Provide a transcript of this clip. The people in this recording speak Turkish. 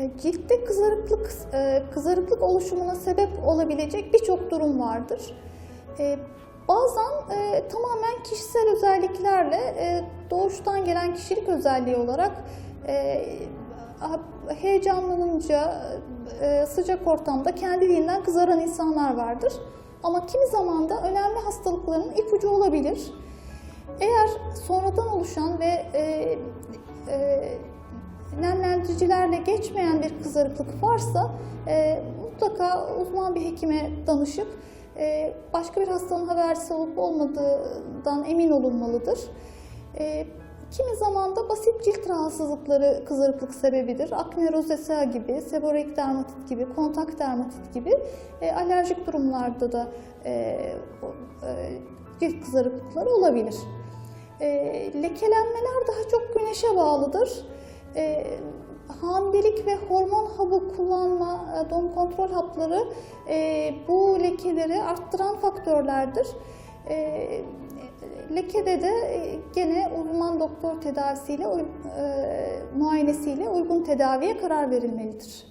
E, Ciltte kızarıklık e, kızarıklık oluşumuna sebep olabilecek birçok durum vardır. E, Bazen e, tamamen kişisel özelliklerle e, doğuştan gelen kişilik özelliği olarak e, heyecanlanınca e, sıcak ortamda kendiliğinden kızaran insanlar vardır. Ama kimi zaman da önemli hastalıkların ipucu olabilir. Eğer sonradan oluşan ve e, e, nemlendiricilerle geçmeyen bir kızarıklık varsa e, mutlaka uzman bir hekime danışıp e, başka bir hastalığın habercisi olup olmadığından emin olunmalıdır. E, kimi zaman da basit cilt rahatsızlıkları kızarıklık sebebidir. Akne rozesea gibi, seboreik dermatit gibi, kontak dermatit gibi e, alerjik durumlarda da e, e, cilt kızarıklıkları olabilir. E, lekelenmeler daha çok güneşe bağlıdır. E, hamilelik ve hormon hapı kullanma, e, doğum kontrol hapları e, bu lekeleri arttıran faktörlerdir. E, lekede de gene uzman doktor tedavisiyle, muayenesiyle uygun tedaviye karar verilmelidir.